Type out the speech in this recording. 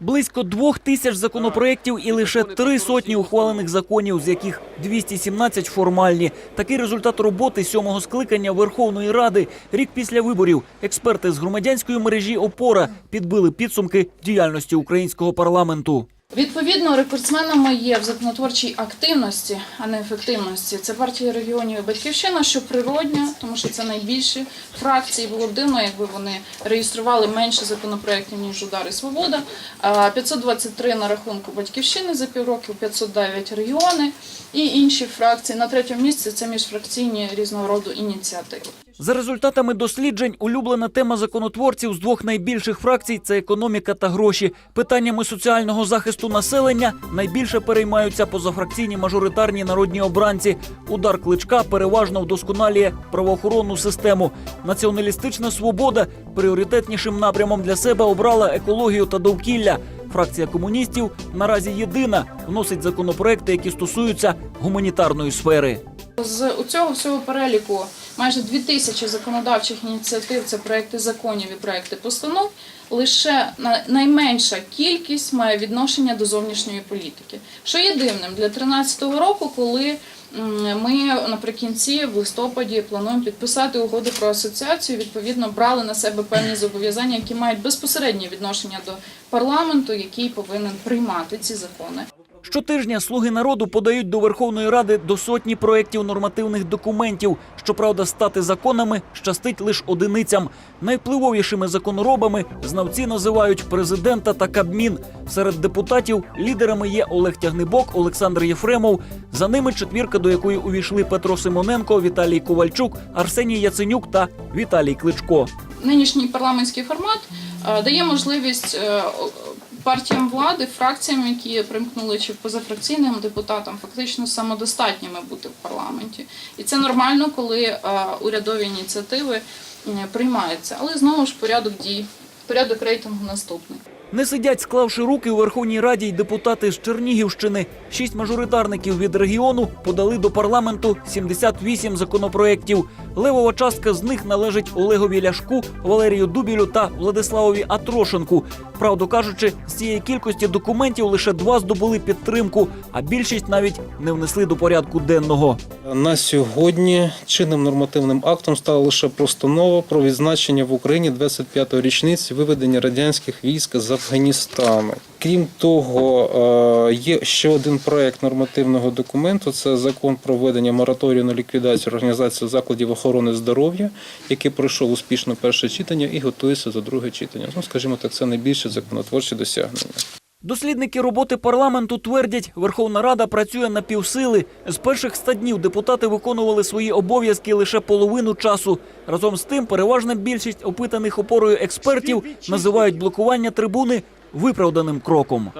Близько двох тисяч законопроєктів і лише три сотні ухвалених законів, з яких 217 формальні. Такий результат роботи сьомого скликання Верховної Ради. Рік після виборів експерти з громадянської мережі ОПОРА підбили підсумки діяльності українського парламенту. Відповідно, рекордсменами є в законотворчій активності, а не ефективності. Це партія регіонів і батьківщина, що природньо, тому що це найбільші фракції. Було б дивно, якби вони реєстрували менше законопроєктів, ніж удар і свобода. 523 на рахунку батьківщини за півроку, 509 регіони і інші фракції. На третьому місці це міжфракційні різного роду ініціативи. За результатами досліджень, улюблена тема законотворців з двох найбільших фракцій це економіка та гроші. Питаннями соціального захисту населення найбільше переймаються позафракційні мажоритарні народні обранці. Удар кличка переважно вдосконалює правоохоронну систему. Націоналістична свобода пріоритетнішим напрямом для себе обрала екологію та довкілля. Фракція комуністів наразі єдина вносить законопроекти, які стосуються гуманітарної сфери. З у цього всього переліку майже дві тисячі законодавчих ініціатив це проекти законів і проекти постанов. Лише найменша кількість має відношення до зовнішньої політики, що є дивним для 2013 року, коли ми наприкінці в листопаді плануємо підписати угоду про асоціацію. Відповідно, брали на себе певні зобов'язання, які мають безпосереднє відношення до парламенту, який повинен приймати ці закони. Щотижня слуги народу подають до Верховної Ради до сотні проєктів нормативних документів. Щоправда, стати законами щастить лише одиницям. Найвпливовішими законоробами знавці називають президента та Кабмін. Серед депутатів лідерами є Олег Тягнибок, Олександр Єфремов. За ними четвірка, до якої увійшли Петро Симоненко, Віталій Ковальчук, Арсеній Яценюк та Віталій Кличко. нинішній парламентський формат е, дає можливість е, партіям влади, фракціям, які примкнули чи позафракційним депутатам, фактично самодостатніми бути в парламенті. І це нормально, коли е, урядові ініціативи приймаються. Але знову ж порядок дій, порядок рейтингу наступний. Не сидять, склавши руки у Верховній Раді й депутати з Чернігівщини. Шість мажоритарників від регіону подали до парламенту 78 законопроєктів. Левова частка з них належить Олегові Ляшку, Валерію Дубілю та Владиславові Атрошенку. Правду кажучи, з цієї кількості документів лише два здобули підтримку, а більшість навіть не внесли до порядку денного. На сьогодні чинним нормативним актом стала лише постанова про відзначення в Україні 25-ї річниці виведення радянських військ з Афганістану. Крім того, е, є ще один проект нормативного документу: це закон про введення мораторію на ліквідацію організації закладів охорони здоров'я, який пройшов успішно перше читання і готується до друге читання. Ну, скажімо так, це найбільше законотворчі досягнення. Дослідники роботи парламенту твердять, Верховна Рада працює на півсили. З перших ста днів депутати виконували свої обов'язки лише половину часу. Разом з тим, переважна більшість опитаних опорою експертів називають блокування трибуни виправданим кроком.